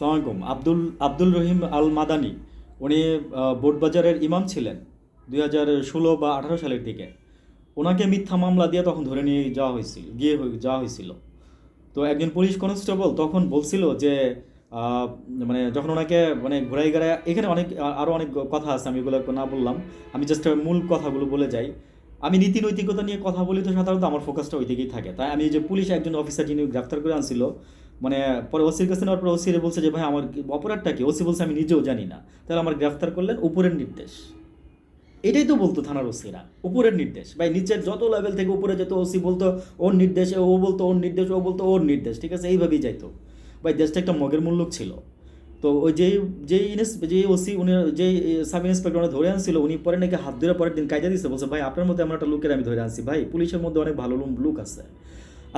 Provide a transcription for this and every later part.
আলাইকুম আব্দুল আব্দুল রহিম আল মাদানি উনি বোটবাজারের ইমাম ছিলেন দুই হাজার ষোলো বা আঠারো সালের দিকে। ওনাকে মিথ্যা মামলা দিয়ে তখন ধরে নিয়ে যাওয়া হয়েছিল, গিয়ে যাওয়া হয়েছিল। তো একজন পুলিশ কনস্টেবল তখন বলছিল যে মানে যখন ওনাকে মানে ঘোরাই গেড়ায় এখানে অনেক আরও অনেক কথা আছে, আমি এগুলো না বললাম। আমি জাস্ট মূল কথাগুলো বলে যাই। আমি নীতি নৈতিকতা নিয়ে কথা বলি তো সাধারণত আমার ফোকাসটা ওই দিকেই থাকে। তাই আমি যে পুলিশ একজন অফিসার যিনি গ্রেফতার করে আনছিল মানে পরে ওসির কাছে নেওয়ার পর ওসি বলছে যে, ভাই, আমার অপরাধটা কি? ওসি বলছে, আমি নিজেও জানি না। তাহলে আমার গ্রেফতার করলেন উপরের নির্দেশ। এটাই তো বলতো থানার ওসিরা, উপরের নির্দেশ। ভাই, নিচের যত লেভেল থেকে উপরে যেত ওসি বলতো, ওর নির্দেশ, ও বলতো ওর নির্দেশ, ও বলতো ওর নির্দেশ, ঠিক আছে? এইভাবেই যাইতো। ভাই, দেশটা একটা মগের মূল্য ছিল। তো ওই যেই যেই ইনস, যেই ওসি, উনি যেই সাব ইন্সপেক্টর ধরে আনছিল, উনি পরে নাকি হাত ধরে পরের দিন কাজে দিচ্ছে বলছে, ভাই, আপনার মধ্যে এমন একটা লোকের আমি ধরে আনছি। ভাই, পুলিশের মধ্যে অনেক ভালো লোক আছে।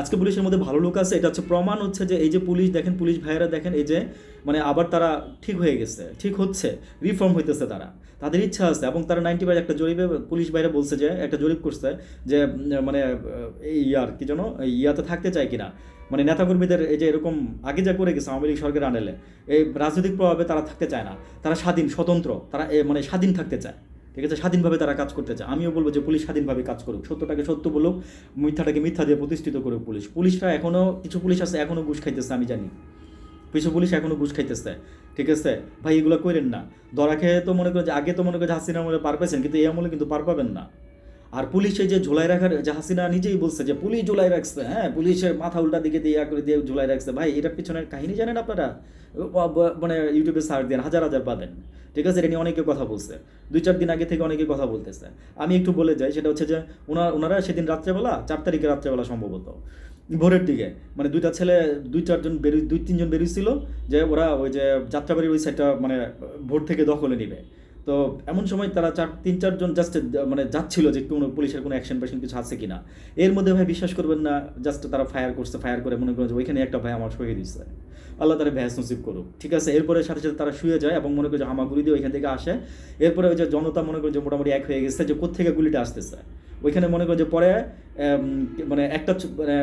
আজকে পুলিশের মধ্যে ভালো লোক আছে, এটা হচ্ছে প্রমাণ হচ্ছে যে এই যে পুলিশ, দেখেন পুলিশ ভাইয়েরা দেখেন, এই যে মানে আবার তারা ঠিক হয়ে গেছে, ঠিক হচ্ছে রিফর্ম হইতেছে তারা। তাদের ইচ্ছা আছে এবং তারা নাইনটি বাই একটা জরিপে পুলিশ ভাইরা বলছে যে, একটা জরিপ করছে যে মানে এই ইয়ার কি যেন ইয়াতে থাকতে চায় কিনা। মানে নেতাকর্মীদের এই যে এরকম আগে যা করে গেছে আওয়ামী লীগ সরকার আনেলে, এই রাজনৈতিক প্রভাবে তারা থাকতে চায় না। তারা স্বাধীন, স্বতন্ত্র, তারা মানে স্বাধীন থাকতে চায়। ঠিক আছে? স্বাধীনভাবে তারা কাজ করতে চায়। আমিও বলব যে পুলিশ স্বাধীনভাবে কাজ করুক। সত্যটাকে সত্য বলুক, মিথ্যাটাকে মিথ্যা দিয়ে প্রতিষ্ঠিত করুক পুলিশ। পুলিশরা এখনও কিছু পুলিশ আছে এখনও ঘুষ খাইতেছে, আমি জানি। কিছু পুলিশ এখনও ঘুষ খাইতেছে, ঠিক আছে? ভাই, এগুলো করেন না। ধরা খেয়ে তো মনে করেন যে, আগে তো মনে করেন যে হাসিনা আমলে পার পেয়েছেন কিন্তু এই আমলে কিন্তু পার পাবেন না। আর পুলিশে যে ঝোলাই রাখার, যে হাসিনা নিজেই বলছে যে পুলিশ ঝোলাই রাখছে হ্যাঁ পুলিশের মাথা উল্টা দিকে দিয়ে করে দিয়ে ঝোলাই রাখছে। ভাই, এটার পিছনের কাহিনী জানেন আপনারা? মানে ইউটিউবে সার্চ দেন, হাজার হাজার পাবেন। ঠিক আছে? এটা নিয়ে অনেকে কথা বলছে। দুই চার দিন আগে থেকে অনেকে কথা বলতেছে। আমি একটু বলে যাই, সেটা হচ্ছে যে ওনার ওনারা সেদিন রাত্রেবেলা, চার তারিখে রাত্রেবেলা সম্ভবত, ভোরের দিকে মানে দুইটা ছেলে, দুই চারজন বেরোই দুই তিনজন বেরিয়েছিল যে ওরা ওই যে যাত্রাবাড়ির ওই সাইডটা মানে ভোর থেকে দখলে নিবে। তো এমন সময় তারা চার, তিন চারজন জাস্ট মানে যাচ্ছিল যে কোনো পুলিশের কোনো অ্যাকশন প্যাকশন কিছু আছে কিনা। এর মধ্যে ভাই বিশ্বাস করবেন না জাস্ট তারা ফায়ার করছে ফায়ার করে মনে করেন যে ওইখানে একটা ভাই আমার শুয়ে দিচ্ছে আল্লাহ তারা ভ্যাস নসিব করুক। ঠিক আছে, এরপরে সাথে সাথে তারা শুয়ে যায় এবং মনে করে যে হামাগুড়ি দিয়ে ওইখান থেকে আসে। এরপরে ওই যে জনতা মনে করে যে মোটামুটি এক হয়ে গেছে যে কোথেকে গুলিটা আসতেছে। ওইখানে মনে করে যে পরে মানে একটা মানে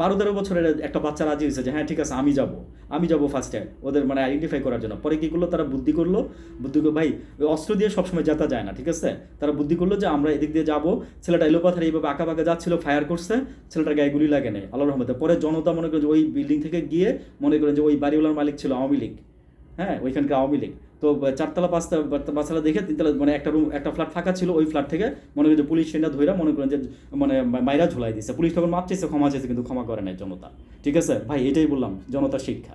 বারো তেরো বছরের একটা বাচ্চা রাজি হয়েছে যে হ্যাঁ ঠিক আছে, আমি যাব। আমি যাব ফার্স্টে ওদের মানে আইডেন্টিফাই করার জন্য। পরে কি করল? তারা বুদ্ধি করল। বুদ্ধি ভাই, ওই অস্ত্র দিয়ে সবসময় যেতে যায় না, ঠিক আছে? তারা বুদ্ধি করল যে, আমরা এদিক দিয়ে যাব। ছেলেটা এলোপাথার এইভাবে আঁকা বাঁকা যাচ্ছিল ফায়ার করছে। ছেলেটার গায়ে গুলি লাগে নেই আল্লাহ রহমতে। পরে জনতা মনে করে যে, ওই বিল্ডিং থেকে গিয়ে মনে করেন যে, ওই বাড়িওয়ালার মালিক ছিল আওয়ামী লীগ। হ্যাঁ ওইখানকার আওয়ামী লীগ। তো চারতলা পাঁচতলা পাঁচতলা দেখে তিনতলা মানে একটা রুম একটা ফ্ল্যাট ফাঁকা ছিল, ওই ফ্ল্যাট থেকে মনে করেন যে পুলিশ সেনা ধরে মনে করেন যে মানে মাইরা ঝুলাই দিয়েছে পুলিশ তখন মাপ চেয়েছে ক্ষমা চেয়েছে, কিন্তু ক্ষমা করে নাই জনতা। ঠিক আছে? ভাই, এটাই বললাম, জনতার শিক্ষা।